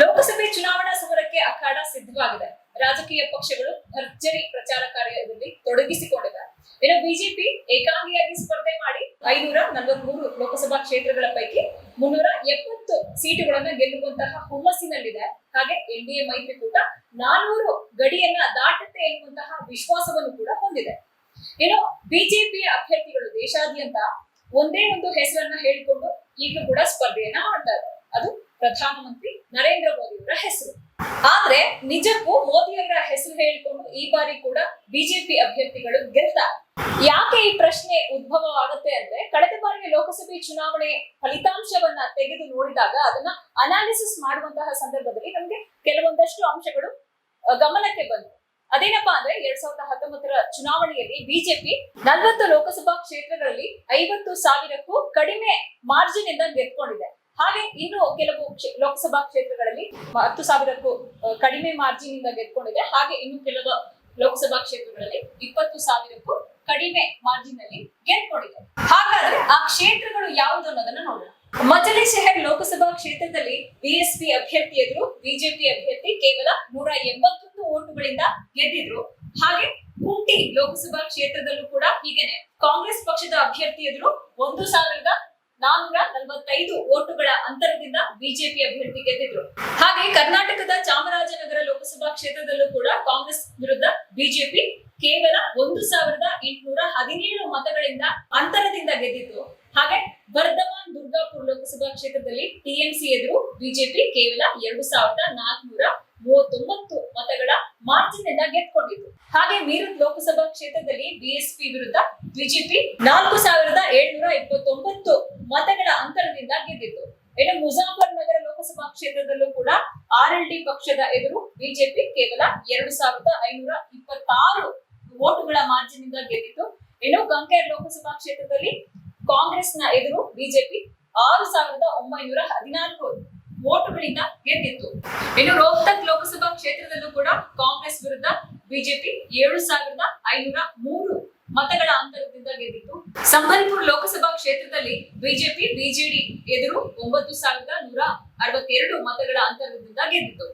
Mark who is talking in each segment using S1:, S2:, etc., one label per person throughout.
S1: ಲೋಕಸಭೆ ಚುನಾವಣಾ ಸಮರಕ್ಕೆ ಅಖಾಡ ಸಿದ್ಧವಾಗಿದೆ. ರಾಜಕೀಯ ಪಕ್ಷಗಳು ಭರ್ಜರಿ ಪ್ರಚಾರ ಕಾರ್ಯದಲ್ಲಿ ತೊಡಗಿಸಿಕೊಂಡಿದ್ದಾರೆ ಇನ್ನು ಬಿಜೆಪಿ ಏಕಾಂಗಿಯಾಗಿ ಸ್ಪರ್ಧೆ ಮಾಡಿ ಐನೂರ ನಲವತ್ಮೂರು ಲೋಕಸಭಾ ಕ್ಷೇತ್ರಗಳ ಪೈಕಿ ಮುನ್ನೂರ ಎಪ್ಪತ್ತು ಸೀಟುಗಳನ್ನು ಗೆಲ್ಲುವಂತಹ ಹುಮ್ಮಸ್ಸಿನಲ್ಲಿದೆ. ಹಾಗೆ ಎನ್ ಡಿ ಎ ಮೈತ್ರಿಕೂಟ ನಾನೂರು ಗಡಿಯನ್ನ ದಾಟುತ್ತೆ ಎನ್ನುವಂತಹ ವಿಶ್ವಾಸವನ್ನು ಕೂಡ ಹೊಂದಿದೆ. ಇನ್ನು ಬಿಜೆಪಿ ಅಭ್ಯರ್ಥಿಗಳು ದೇಶಾದ್ಯಂತ ಒಂದೇ ಒಂದು ಹೆಸರನ್ನ ಹೇಳಿಕೊಂಡು ಈಗಲೂ ಕೂಡ ಸ್ಪರ್ಧೆಯನ್ನ ಮಾಡ್ತಾ ಅದು ಪ್ರಧಾನಮಂತ್ರಿ ನರೇಂದ್ರ ಮೋದಿ ಅವರ ಹೆಸರು. ಆದ್ರೆ ನಿಜಕ್ಕೂ ಮೋದಿ ಅವರ ಹೆಸರು ಹೇಳಿಕೊಂಡು ಈ ಬಾರಿ ಕೂಡ ಬಿಜೆಪಿ ಅಭ್ಯರ್ಥಿಗಳು ಗೆಲ್ತಾರೆ. ಯಾಕೆ ಈ ಪ್ರಶ್ನೆ ಉದ್ಭವವಾಗುತ್ತೆ ಅಂದ್ರೆ ಕಳೆದ ಬಾರಿಯ ಲೋಕಸಭೆ ಚುನಾವಣೆ ಫಲಿತಾಂಶವನ್ನ ತೆಗೆದು ನೋಡಿದಾಗ ಅದನ್ನ ಅನಾಲಿಸಿಸ್ ಮಾಡುವಂತಹ ಸಂದರ್ಭದಲ್ಲಿ ನಮ್ಗೆ ಕೆಲವೊಂದಷ್ಟು ಅಂಶಗಳು ಗಮನಕ್ಕೆ ಬಂತು ಅದೇನಪ್ಪಾ ಅಂದ್ರೆ ಎರಡ್ ಸಾವಿರದ ಹತ್ತೊಂಬತ್ತರ ಚುನಾವಣೆಯಲ್ಲಿ ಬಿಜೆಪಿ ನಲವತ್ತು ಲೋಕಸಭಾ ಕ್ಷೇತ್ರಗಳಲ್ಲಿ ಐವತ್ತು ಸಾವಿರಕ್ಕೂ ಕಡಿಮೆ ಮಾರ್ಜಿನ್ ಇಂದ ಗೆದ್ಕೊಂಡಿದೆ. ಹಾಗೆ ಇನ್ನು ಕೆಲವು ಲೋಕಸಭಾ ಕ್ಷೇತ್ರಗಳಲ್ಲಿ ಹತ್ತು ಸಾವಿರಕ್ಕೂ ಕಡಿಮೆ ಮಾರ್ಜಿನ್ ಇಂದ ಗೆದ್ಕೊಂಡಿದೆ. ಹಾಗೆ ಇನ್ನು ಕೆಲವು ಲೋಕಸಭಾ ಕ್ಷೇತ್ರಗಳಲ್ಲಿ ಇಪ್ಪತ್ತು ಸಾವಿರಕ್ಕೂ ಕಡಿಮೆ ಮಾರ್ಜಿನ್ ಅಲ್ಲಿ ಗೆದ್ಕೊಂಡಿದೆ. ಹಾಗಾದ್ರೆ ಆ ಕ್ಷೇತ್ರಗಳು ಯಾವುದು ಅನ್ನೋದನ್ನ ನೋಡೋಣ. ಮಜಲಿ ಶೆಹರ್ ಲೋಕಸಭಾ ಕ್ಷೇತ್ರದಲ್ಲಿ ಬಿಎಸ್ಪಿ ಅಭ್ಯರ್ಥಿ ಎದುರು ಬಿಜೆಪಿ ಅಭ್ಯರ್ಥಿ ಕೇವಲ ನೂರ ಎಂಬತ್ತೊಂದು ಓಟುಗಳಿಂದ ಗೆದ್ದಿದ್ರು. ಹಾಗೆ ಕುಂಟಿ ಲೋಕಸಭಾ ಕ್ಷೇತ್ರದಲ್ಲೂ ಕೂಡ ಹೀಗೇನೆ ಕಾಂಗ್ರೆಸ್ ಪಕ್ಷದ ಅಭ್ಯರ್ಥಿ ಎದುರು, ಒಂದು ಸಾವಿರದ ನಾನೂರ ನಲವತ್ತೈದು ಓಟುಗಳ ಅಂತರದಿಂದ ಬಿಜೆಪಿ ಅಭ್ಯರ್ಥಿ ಗೆದ್ದಿದ್ರು. ಹಾಗೆ ಕರ್ನಾಟಕದ ಚಾಮರಾಜನಗರ ಲೋಕಸಭಾ ಕ್ಷೇತ್ರದಲ್ಲೂ ಕೂಡ ಕಾಂಗ್ರೆಸ್ ವಿರುದ್ಧ ಬಿಜೆಪಿ ಕೇವಲ ಒಂದು ಸಾವಿರದ ಎಂಟುನೂರ ಹದಿನೇಳು ಮತಗಳಿಂದ ಅಂತರದಿಂದ ಗೆದ್ದಿತ್ತು. ಹಾಗೆ ಬರ್ಧಮಾನ್ ದುರ್ಗಾಪುರ್ ಲೋಕಸಭಾ ಕ್ಷೇತ್ರದಲ್ಲಿ ಟಿಎಂಸಿ ಎದುರು ಬಿಜೆಪಿ ಕೇವಲ ಎರಡು ಸಾವಿರದ ನಾಲ್ಕುನೂರ ಮೂವತ್ತೊಂಬತ್ತು ಮತಗಳ ಮಾರ್ಜಿನ್ ಇಂದ ಗೆದ್ಕೊಂಡಿತ್ತು ಹಾಗೆ ಮೀರತ್ ಲೋಕಸಭಾ ಕ್ಷೇತ್ರದಲ್ಲಿ ಬಿಎಸ್ಪಿ ವಿರುದ್ಧ ಬಿಜೆಪಿ ನಾಲ್ಕು ಸಾವಿರದ ಏಳ್ನೂರ ಇಪ್ಪತ್ತೊಂಬತ್ತು ಮತಗಳ ಅಂತರದಿಂದ ಗೆದ್ದಿತ್ತು. ಇನ್ನು ಮುಜಾಫರ್ ನಗರ ಲೋಕಸಭಾ ಕ್ಷೇತ್ರದಲ್ಲೂ ಕೂಡ ಆರ್ ಎಲ್ ಡಿ ಪಕ್ಷದ ಎದುರು ಬಿಜೆಪಿ ಕೇವಲ ಎರಡು ಸಾವಿರದ ಐನೂರ ಇಪ್ಪತ್ತಾರು ಓಟುಗಳ ಮಾರ್ಜಿನ್ ಇಂದ ಗೆದ್ದಿತ್ತು. ಇನ್ನು ಕಂಕೇರ್ ಲೋಕಸಭಾ ಕ್ಷೇತ್ರದಲ್ಲಿ ಕಾಂಗ್ರೆಸ್ನ ಎದುರು ಬಿಜೆಪಿ ಆರು ಸಾವಿರದ ಒಂಬೈನೂರ ಹದಿನಾಲ್ಕು ಓಟುಗಳಿಂದ ಗೆದ್ದಿತ್ತು. ಇನ್ನು ರೋಹ್ತಕ್ ಲೋಕಸಭಾ ಕ್ಷೇತ್ರದಲ್ಲೂ ಕೂಡ ಕಾಂಗ್ರೆಸ್ ವಿರುದ್ಧ ಬಿಜೆಪಿ ಏಳು ಸಾವಿರದ ಐನೂರ ಮೂರು ಮತಗಳ ಅಂತರದಿಂದ ಗೆದ್ದಿತ್ತು. ಸಂಬಲ್ಪುರ್ ಲೋಕಸಭಾ ಕ್ಷೇತ್ರದಲ್ಲಿ ಬಿಜೆಪಿ, ಬಿಜೆಡಿ ಎದುರು ಒಂಬತ್ತು ಸಾವಿರದ ನೂರ ಅರವತ್ತೆರಡು ಮತಗಳ ಅಂತರದಿಂದ ಗೆದ್ದಿತ್ತು.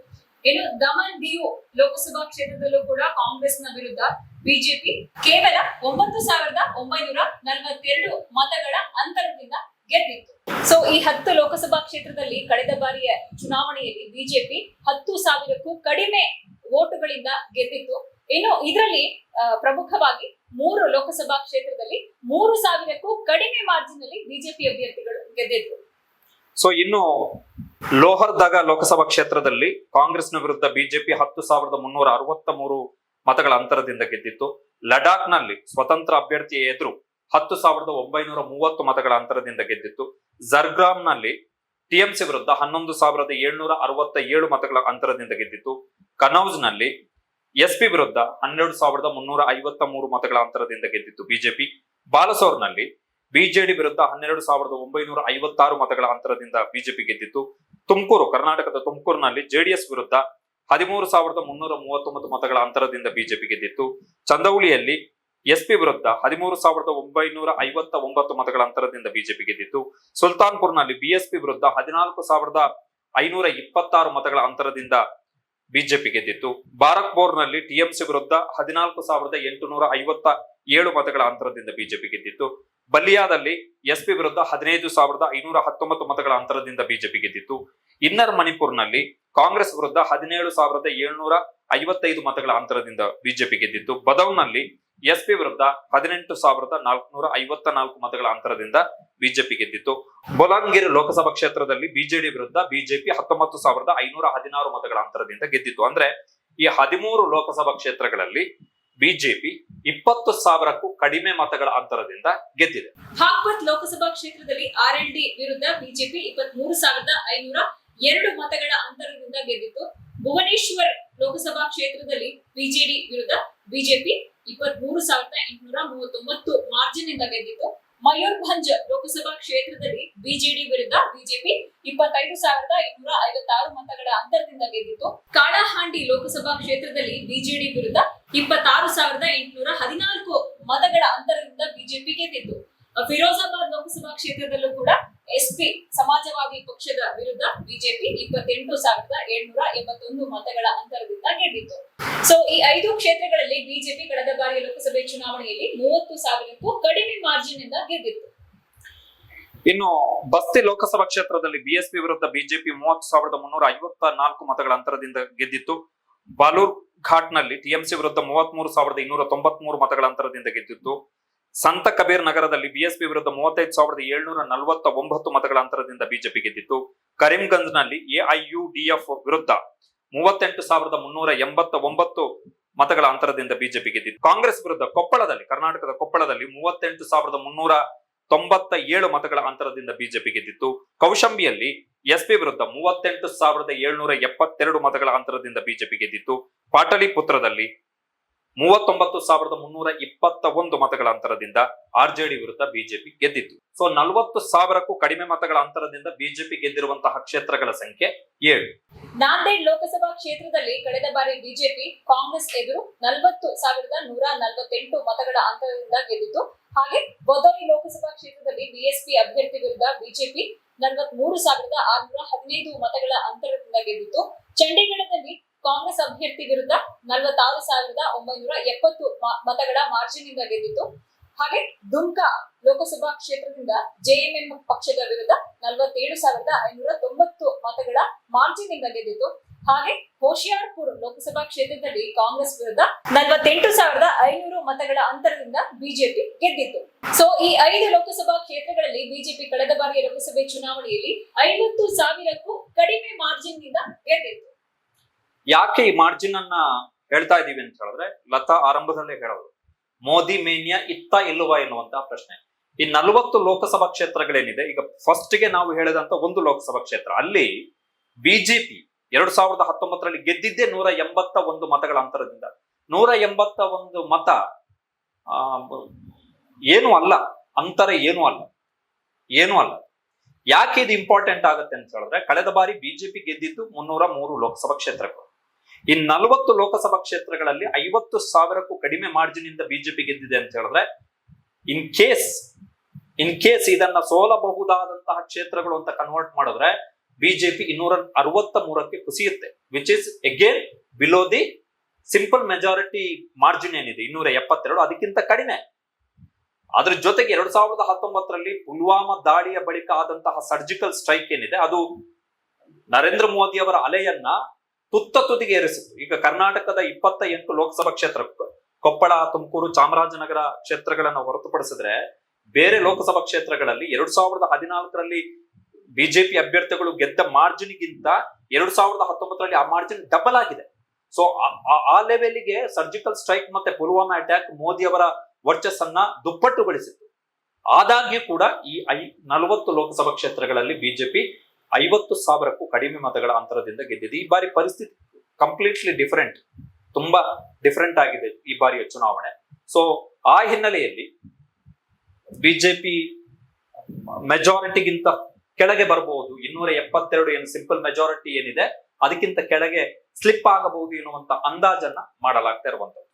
S1: ಇನ್ನು ದಮನ್ ಡಿಯು ಲೋಕಸಭಾ ಕ್ಷೇತ್ರದಲ್ಲೂ ಕೂಡ ಕಾಂಗ್ರೆಸ್ನ ವಿರುದ್ಧ ಬಿಜೆಪಿ ಕೇವಲ ಒಂಬತ್ತು ಸಾವಿರದ ಒಂಬೈನೂರ ನಲವತ್ತೆರಡು ಮತಗಳ ಅಂತರದಿಂದ ಗೆದ್ದಿತ್ತು. ಸೊ ಈ ಹತ್ತು ಲೋಕಸಭಾ ಕ್ಷೇತ್ರದಲ್ಲಿ ಕಳೆದ ಬಾರಿಯ ಚುನಾವಣೆಯಲ್ಲಿ ಬಿಜೆಪಿ ಹತ್ತು ಸಾವಿರಕ್ಕೂ ಕಡಿಮೆ ಓಟುಗಳಿಂದ ಗೆದ್ದಿತ್ತು. ಇನ್ನು ಇದರಲ್ಲಿ ಪ್ರಮುಖವಾಗಿ ಮೂರು ಲೋಕಸಭಾ ಕ್ಷೇತ್ರದಲ್ಲಿ ಮೂರು ಸಾವಿರಕ್ಕೂ ಕಡಿಮೆ ಮಾರ್ಜಿನ್ ಅಲ್ಲಿ ಬಿಜೆಪಿ ಅಭ್ಯರ್ಥಿಗಳು ಗೆದ್ದಿದ್ರು.
S2: ಸೊ ಇನ್ನು ಲೋಹರ್ದಾಗ ಲೋಕಸಭಾ ಕ್ಷೇತ್ರದಲ್ಲಿ ಕಾಂಗ್ರೆಸ್ನ ವಿರುದ್ಧ ಬಿಜೆಪಿ ಹತ್ತು ಸಾವಿರದ ಮುನ್ನೂರ ಅರವತ್ತ ಮೂರು ಮತಗಳ ಅಂತರದಿಂದ ಗೆದ್ದಿತ್ತು. ಲಡಾಖ್ನಲ್ಲಿ ಸ್ವತಂತ್ರ ಅಭ್ಯರ್ಥಿಯ ಎದುರು ಹತ್ತು ಸಾವಿರದ ಒಂಬೈನೂರ ಮೂವತ್ತು ಮತಗಳ ಅಂತರದಿಂದ ಗೆದ್ದಿತ್ತು. ಜರ್ಗ್ರಾಮ್ನಲ್ಲಿ ಟಿಎಂಸಿ ವಿರುದ್ಧ ಹನ್ನೊಂದು ಸಾವಿರದ ಏಳ್ನೂರ ಅರವತ್ತ ಏಳು ಮತಗಳ ಅಂತರದಿಂದ ಗೆದ್ದಿತ್ತು. ಕನೌಜ್ನಲ್ಲಿ ಎಸ್ಪಿ ವಿರುದ್ಧ ಹನ್ನೆರಡು ಸಾವಿರದ ಮುನ್ನೂರ ಐವತ್ತ ಮೂರು ಮತಗಳ ಅಂತರದಿಂದ ಗೆದ್ದಿತ್ತು ಬಿಜೆಪಿ. ಬಾಲಸೋರ್ನಲ್ಲಿ ಬಿಜೆಡಿ ವಿರುದ್ಧ ಹನ್ನೆರಡು ಸಾವಿರದ ಒಂಬೈನೂರ ಐವತ್ತಾರು ಮತಗಳ ಅಂತರದಿಂದ ಬಿಜೆಪಿ ಗೆದ್ದಿತ್ತು. ತುಮಕೂರು, ಕರ್ನಾಟಕದ ತುಮಕೂರಿನಲ್ಲಿ ಜೆಡಿಎಸ್ ವಿರುದ್ಧ ಹದಿಮೂರು ಸಾವಿರದ ಮುನ್ನೂರ ಮೂವತ್ತೊಂಬತ್ತು ಮತಗಳ ಅಂತರದಿಂದ ಬಿಜೆಪಿ ಗೆದ್ದಿತ್ತು. ಚಂದೌಳಿಯಲ್ಲಿ ಎಸ್ಪಿ ವಿರುದ್ಧ ಹದಿಮೂರು ಸಾವಿರದ ಒಂಬೈನೂರ ಐವತ್ತ ಒಂಬತ್ತು ಮತಗಳ ಅಂತರದಿಂದ ಬಿಜೆಪಿ ಗೆದ್ದಿತ್ತು. ಸುಲ್ತಾನ್ಪುರ್ನಲ್ಲಿ ಬಿಎಸ್ಪಿ ವಿರುದ್ಧ ಹದಿನಾಲ್ಕು ಸಾವಿರದ ಐನೂರ ಇಪ್ಪತ್ತಾರು ಮತಗಳ ಅಂತರದಿಂದ ಬಿಜೆಪಿ ಗೆದ್ದಿತ್ತು. ಬಾರಕ್ಪೋರ್ನಲ್ಲಿ ಟಿಎಂಸಿ ವಿರುದ್ಧ ಹದಿನಾಲ್ಕು ಸಾವಿರದ ಎಂಟುನೂರ ಐವತ್ತ ಏಳು ಮತಗಳ ಅಂತರದಿಂದ ಬಿಜೆಪಿ ಗೆದ್ದಿತ್ತು. ಬಲಿಯಾದಲ್ಲಿ ಎಸ್ಪಿ ವಿರುದ್ಧ ಹದಿನೈದು ಸಾವಿರದ ಐನೂರ ಹತ್ತೊಂಬತ್ತು ಮತಗಳ ಅಂತರದಿಂದ ಬಿಜೆಪಿ ಗೆದ್ದಿತ್ತು. ಇನ್ನರ್ ಮಣಿಪುರ್ನಲ್ಲಿ ಕಾಂಗ್ರೆಸ್ ವಿರುದ್ಧ ಹದಿನೇಳು ಸಾವಿರದ ಏಳ್ನೂರ ಐವತ್ತೈದು ಮತಗಳ ಅಂತರದಿಂದ ಬಿಜೆಪಿ ಗೆದ್ದಿತ್ತು. ಬದೌನಲ್ಲಿ ಎಸ್ಪಿ ವಿರುದ್ಧ ಹದಿನೆಂಟು ಸಾವಿರದ ನಾಲ್ಕುನೂರ ಐವತ್ತ ನಾಲ್ಕು ಮತಗಳ ಅಂತರದಿಂದ ಬಿಜೆಪಿ ಗೆದ್ದಿತ್ತು. ಬೊಲಾಂಗೀರ್ ಲೋಕಸಭಾ ಕ್ಷೇತ್ರದಲ್ಲಿ ಬಿಜೆಡಿ ವಿರುದ್ಧ ಬಿಜೆಪಿ ಹತ್ತೊಂಬತ್ತು ಸಾವಿರದ ಐನೂರ ಹದಿನಾರು ಮತಗಳ ಅಂತರದಿಂದ ಗೆದ್ದಿತ್ತು. ಅಂದ್ರೆ ಈ ಹದಿಮೂರು ಲೋಕಸಭಾ ಕ್ಷೇತ್ರಗಳಲ್ಲಿ ಬಿಜೆಪಿ ಇಪ್ಪತ್ತು ಸಾವಿರಕ್ಕೂ ಕಡಿಮೆ ಮತಗಳ ಅಂತರದಿಂದ ಗೆದ್ದಿದೆ.
S1: ಹಾಕ್ಬತ್ ಲೋಕಸಭಾ ಕ್ಷೇತ್ರದಲ್ಲಿ ಆರ್ ಎಲ್ ಡಿ ವಿರುದ್ಧ ಬಿಜೆಪಿ ಇಪ್ಪತ್ತ್ ಮೂರು ಸಾವಿರದ ಐನೂರ ಎರಡು ಮತಗಳ ಅಂತರದಿಂದ ಗೆದ್ದಿತ್ತು. ಭುವನೇಶ್ವರ್ ಲೋಕಸಭಾ ಕ್ಷೇತ್ರದಲ್ಲಿ ಬಿಜೆಡಿ ವಿರುದ್ಧ ಬಿಜೆಪಿ ಇಪ್ಪತ್ತ್ ಮೂರು ಸಾವಿರದ ಎಂಟುನೂರ ಮೂವತ್ತೊಂಬತ್ತು ಮಾರ್ಜಿನ್ ಇಂದ ಗೆದ್ದಿತ್ತು ಮಯೂರ್ಭಂಜ್ ಲೋಕಸಭಾ ಕ್ಷೇತ್ರದಲ್ಲಿ ಬಿಜೆಡಿ ವಿರುದ್ಧ ಬಿಜೆಪಿ ಇಪ್ಪತ್ತೈದು ಸಾವಿರದ ಇನ್ನೂರ ಐವತ್ತಾರು ಮತಗಳ ಅಂತರದಿಂದ ಗೆದ್ದಿತ್ತು. ಕಾಳಹಾಂಡಿ ಲೋಕಸಭಾ ಕ್ಷೇತ್ರದಲ್ಲಿ ಬಿಜೆಡಿ ವಿರುದ್ಧ ಇಪ್ಪತ್ತಾರು ಸಾವಿರದ ಎಂಟುನೂರ ಹದಿನಾಲ್ಕು ಮತಗಳ ಅಂತರದಿಂದ ಬಿಜೆಪಿ ಗೆದ್ದಿತ್ತು. ಫಿರೋಜಾಬಾದ್ ಲೋಕಸಭಾ ಕ್ಷೇತ್ರದಲ್ಲೂ ಕೂಡ ಎಸ್ಪಿ ಸಮಾಜವಾದಿ ಪಕ್ಷದ ವಿರುದ್ಧ ಬಿಜೆಪಿ ಇಪ್ಪತ್ತೆಂಟು ಸಾವಿರದ ಏಳ್ನೂರ ಎಂಬತ್ತೊಂದು ಮತಗಳ ಅಂತರದಿಂದ ಗೆದ್ದಿತ್ತು ಸೊ ಈ ಐದು ಕ್ಷೇತ್ರಗಳಲ್ಲಿ ಬಿಜೆಪಿ ಕಳೆದ ಬಾರಿಯ ಲೋಕಸಭೆ ಚುನಾವಣೆಯಲ್ಲಿ ಮೂವತ್ತು ಸಾವಿರಕ್ಕೂ ಕಡಿಮೆ ಮಾರ್ಜಿನ್ ಇಂದ ಗೆದ್ದಿತ್ತು.
S2: ಇನ್ನು ಬಸ್ತಿ ಲೋಕಸಭಾ ಕ್ಷೇತ್ರದಲ್ಲಿ ಬಿಎಸ್ಪಿ ವಿರುದ್ಧ ಬಿಜೆಪಿ ಮೂವತ್ತು ಸಾವಿರದ ಮುನ್ನೂರ ಐವತ್ತ ನಾಲ್ಕು ಮತಗಳ ಅಂತರದಿಂದ ಗೆದ್ದಿತ್ತು. ಬಾಲೂರ್ ಘಾಟ್ನಲ್ಲಿ ಟಿಎಂಸಿ ವಿರುದ್ಧ ಮೂವತ್ಮೂರು ಸಾವಿರದ ಇನ್ನೂರ ತೊಂಬತ್ಮೂರು ಮತಗಳ ಅಂತರದಿಂದ ಗೆದ್ದಿತ್ತು. ಸಂತ ಕಬೀರ್ ನಗರದಲ್ಲಿ ಬಿಎಸ್ಪಿ ವಿರುದ್ಧ ಮೂವತ್ತೈದು ಸಾವಿರದ ಏಳ್ನೂರ ನಲವತ್ತ ಒಂಬತ್ತು ಮತಗಳ ಅಂತರದಿಂದ ಬಿಜೆಪಿ ಗೆದ್ದಿತ್ತು. ಕರೀಂಗಂಜ್ನಲ್ಲಿ ಎಐಯುಡಿಎಫ್ ವಿರುದ್ಧ ಮೂವತ್ತೆಂಟು ಸಾವಿರದ ಮುನ್ನೂರ ಎಂಬತ್ತ ಒಂಬತ್ತು ಮತಗಳ ಅಂತರದಿಂದ ಬಿಜೆಪಿ ಗೆದ್ದಿತ್ತು. ಕಾಂಗ್ರೆಸ್ ವಿರುದ್ಧ ಕೊಪ್ಪಳದಲ್ಲಿ, ಕರ್ನಾಟಕದ ಕೊಪ್ಪಳದಲ್ಲಿ ಮೂವತ್ತೆಂಟು ಸಾವಿರದ ಮುನ್ನೂರ ತೊಂಬತ್ತ ಏಳು ಮತಗಳ ಅಂತರದಿಂದ ಬಿಜೆಪಿ ಗೆದ್ದಿತ್ತು. ಕೌಶಂಬಿಯಲ್ಲಿ ಎಸ್ಪಿ ವಿರುದ್ಧ ಮೂವತ್ತೆಂಟು ಸಾವಿರದ ಏಳ್ನೂರ ಎಪ್ಪತ್ತೆರಡು ಮತಗಳ ಅಂತರದಿಂದ ಬಿಜೆಪಿ ಗೆದ್ದಿತ್ತು. ಪಾಟಲಿಪುತ್ರದಲ್ಲಿ ಮೂವತ್ತೊಂಬತ್ತು ಸಾವಿರದ ಮುನ್ನೂರ ಇಪ್ಪತ್ತ ಒಂದು ಮತಗಳ ಅಂತರದಿಂದ ಆರ್ಜೆಡಿ ವಿರುದ್ಧ ಬಿಜೆಪಿ ಗೆದ್ದಿತ್ತು. ಸೊ ನಲವತ್ತು ಸಾವಿರಕ್ಕೂ ಕಡಿಮೆ ಮತಗಳ ಅಂತರದಿಂದ ಬಿಜೆಪಿ ಗೆದ್ದಿರುವಂತಹ ಕ್ಷೇತ್ರಗಳ ಸಂಖ್ಯೆ ಏಳು.
S1: ನಾಂದೇಡ್ ಲೋಕಸಭಾ ಕ್ಷೇತ್ರದಲ್ಲಿ ಕಳೆದ ಬಾರಿ ಬಿಜೆಪಿ ಕಾಂಗ್ರೆಸ್ ಎದುರು ನಲವತ್ತು ಸಾವಿರದ ನೂರ ನಲವತ್ತೆಂಟು ಮತಗಳ ಅಂತರದಿಂದ ಗೆದ್ದಿತ್ತು. ಹಾಗೆ ಬೊದೋಯಿ ಲೋಕಸಭಾ ಕ್ಷೇತ್ರದಲ್ಲಿ ಬಿಎಸ್ಪಿ ಅಭ್ಯರ್ಥಿ ವಿರುದ್ಧ ಬಿಜೆಪಿ ನಲವತ್ಮೂರು ಸಾವಿರದ ಆರುನೂರ ಹದಿನೈದು ಮತಗಳ ಅಂತರದಿಂದ ಗೆದ್ದಿತ್ತು. ಚಂಡೀಗಢದಲ್ಲಿ ಕಾಂಗ್ರೆಸ್ ಅಭ್ಯರ್ಥಿ ವಿರುದ್ಧ ನಲವತ್ತಾರು ಸಾವಿರದ ಒಂಬೈನೂರ ಎಪ್ಪತ್ತು ಮತಗಳ ಮಾರ್ಜಿನ್ ಇಂದ ಗೆದ್ದಿತ್ತು. ಹಾಗೆ ದುಮ್ಕಾ ಲೋಕಸಭಾ ಕ್ಷೇತ್ರದಿಂದ ಜೆಎಂಎಂ ಪಕ್ಷದ ವಿರುದ್ಧ ನಲವತ್ತೇಳು ಸಾವಿರದ ಐನೂರ ತೊಂಬತ್ತು ಮತಗಳ ಮಾರ್ಜಿನ್ ಇಂದ ಗೆದ್ದಿತ್ತು. ಹಾಗೆ ಹೋಶಿಯಾರ್ಪುರ್ ಲೋಕಸಭಾ ಕ್ಷೇತ್ರದಲ್ಲಿ ಕಾಂಗ್ರೆಸ್ ವಿರುದ್ಧ ನಲವತ್ತೆಂಟು ಸಾವಿರದ ಐನೂರು ಮತಗಳ ಅಂತರದಿಂದ ಬಿಜೆಪಿ ಗೆದ್ದಿತ್ತು. ಸೊ ಈ ಐದು ಲೋಕಸಭಾ ಕ್ಷೇತ್ರಗಳಲ್ಲಿ ಬಿಜೆಪಿ ಕಳೆದ ಬಾರಿಯ ಲೋಕಸಭೆ ಚುನಾವಣೆಯಲ್ಲಿ ಐವತ್ತು ಸಾವಿರಕ್ಕೂ ಕಡಿಮೆ ಮಾರ್ಜಿನ್ನಿಂದ ಗೆದ್ದಿತ್ತು.
S2: ಯಾಕೆ ಈ ಮಾರ್ಜಿನ್ ಅನ್ನ ಹೇಳ್ತಾ ಇದೀವಿ ಅಂತ ಹೇಳಿದ್ರೆ, ಲತಾ ಆರಂಭದಲ್ಲೇ ಹೇಳೋದು, ಮೋದಿ, ಮೇನ್ಯ, ಇತ್ತ, ಇಲ್ಲವಾ ಎನ್ನುವಂತಹ ಪ್ರಶ್ನೆ. ಈ ನಲವತ್ತು ಲೋಕಸಭಾ ಕ್ಷೇತ್ರಗಳೇನಿದೆ, ಈಗ ಫಸ್ಟ್ಗೆ ನಾವು ಹೇಳಿದಂತ ಒಂದು ಲೋಕಸಭಾ ಕ್ಷೇತ್ರ, ಅಲ್ಲಿ ಬಿಜೆಪಿ ಎರಡ್ ಸಾವಿರದ ಹತ್ತೊಂಬತ್ತರಲ್ಲಿ ಗೆದ್ದಿದ್ದೇ ನೂರ ಎಂಬತ್ತ ಒಂದು ಮತಗಳ ಅಂತರದಿಂದ. ನೂರ ಎಂಬತ್ತ ಒಂದು ಮತ ಏನು ಅಲ್ಲ, ಅಂತರ ಏನೂ ಅಲ್ಲ ಏನೂ ಅಲ್ಲ. ಯಾಕೆ ಇದು ಇಂಪಾರ್ಟೆಂಟ್ ಆಗುತ್ತೆ ಅಂತ ಹೇಳಿದ್ರೆ, ಕಳೆದ ಬಾರಿ ಬಿಜೆಪಿ ಗೆದ್ದಿದ್ದು ಮುನ್ನೂರ ಮೂರು ಲೋಕಸಭಾ ಕ್ಷೇತ್ರಗಳು. ಈ ನಲವತ್ತು ಲೋಕಸಭಾ ಕ್ಷೇತ್ರಗಳಲ್ಲಿ ಐವತ್ತು ಸಾವಿರಕ್ಕೂ ಕಡಿಮೆ ಮಾರ್ಜಿನ್ ಇಂದ ಬಿಜೆಪಿ ಗೆದ್ದಿದೆ ಅಂತ ಹೇಳಿದ್ರೆ ಇನ್ ಕೇಸ್ ಇನ್ ಕೇಸ್ ಇದನ್ನ ಸೋಲಬಹುದಾದಂತಹ ಕ್ಷೇತ್ರಗಳು ಅಂತ ಕನ್ವರ್ಟ್ ಮಾಡಿದ್ರೆ ಬಿಜೆಪಿ ಇನ್ನೂರ ಅರವತ್ತ ಮೂರಕ್ಕೆ ಕುಸಿಯುತ್ತೆ which is again below the simple majority margin ಏನಿದೆ, ಇನ್ನೂರ ಎಪ್ಪತ್ತೆರಡು, ಅದಕ್ಕಿಂತ ಕಡಿಮೆ. ಅದ್ರ ಜೊತೆಗೆ ಎರಡ್ ಸಾವಿರದ ಹತ್ತೊಂಬತ್ತರಲ್ಲಿ ಪುಲ್ವಾಮಾ ದಾಳಿಯ ಬಳಿಕ ಆದಂತಹ ಸರ್ಜಿಕಲ್ ಸ್ಟ್ರೈಕ್ ಏನಿದೆ, ಅದು ನರೇಂದ್ರ ಮೋದಿ ಅವರ ಅಲೆಯನ್ನ ತುತ್ತ ತುದಿಗೆ ಏರಿಸಿತ್ತು. ಈಗ ಕರ್ನಾಟಕದ ಇಪ್ಪತ್ತ ಎಂಟು ಲೋಕಸಭಾ ಕ್ಷೇತ್ರ, ಕೊಪ್ಪಳ, ತುಮಕೂರು, ಚಾಮರಾಜನಗರ ಕ್ಷೇತ್ರಗಳನ್ನ ಹೊರತುಪಡಿಸಿದ್ರೆ ಬೇರೆ ಲೋಕಸಭಾ ಕ್ಷೇತ್ರಗಳಲ್ಲಿ ಎರಡ್ ಸಾವಿರದ ಹದಿನಾಲ್ಕರಲ್ಲಿ ಬಿಜೆಪಿ ಅಭ್ಯರ್ಥಿಗಳು ಗೆದ್ದ ಮಾರ್ಜಿನ್ಗಿಂತ ಎರಡ್ ಸಾವಿರದ ಹತ್ತೊಂಬತ್ತರಲ್ಲಿ ಆ ಮಾರ್ಜಿನ್ ಡಬಲ್ ಆಗಿದೆ. ಸೊ ಆ ಲೆವೆಲ್ಗೆ ಸರ್ಜಿಕಲ್ ಸ್ಟ್ರೈಕ್ ಮತ್ತೆ ಪುಲ್ವಾಮಾ ಅಟ್ಯಾಕ್ ಮೋದಿ ಅವರ ವರ್ಚಸ್ಸನ್ನ ದುಪ್ಪಟ್ಟುಗೊಳಿಸಿತ್ತು ಆದಾಗ್ಯೂ ಕೂಡ ಈ ಐ, ನಲವತ್ತು ಲೋಕಸಭಾ ಕ್ಷೇತ್ರಗಳಲ್ಲಿ ಬಿಜೆಪಿ ಐವತ್ತು ಸಾವಿರಕ್ಕೂ ಕಡಿಮೆ ಮತಗಳ ಅಂತರದಿಂದ ಗೆದ್ದಿದೆ. ಈ ಬಾರಿ ಪರಿಸ್ಥಿತಿ ಕಂಪ್ಲೀಟ್ಲಿ ಡಿಫರೆಂಟ್ ತುಂಬಾ ಡಿಫರೆಂಟ್ ಆಗಿದೆ ಈ ಬಾರಿಯ ಚುನಾವಣೆ. ಸೊ ಆ ಹಿನ್ನೆಲೆಯಲ್ಲಿ ಬಿಜೆಪಿ ಮೆಜಾರಿಟಿಗಿಂತ ಕೆಳಗೆ ಬರಬಹುದು. ಇನ್ನೂರ ಎಪ್ಪತ್ತೆರಡು ಏನು ಸಿಂಪಲ್ ಮೆಜಾರಿಟಿ ಏನಿದೆ, ಅದಕ್ಕಿಂತ ಕೆಳಗೆ ಸ್ಲಿಪ್ ಆಗಬಹುದು ಎನ್ನುವಂತ ಅಂದಾಜನ್ನ ಮಾಡಲಾಗ್ತಾ ಇರುವಂತದ್ದು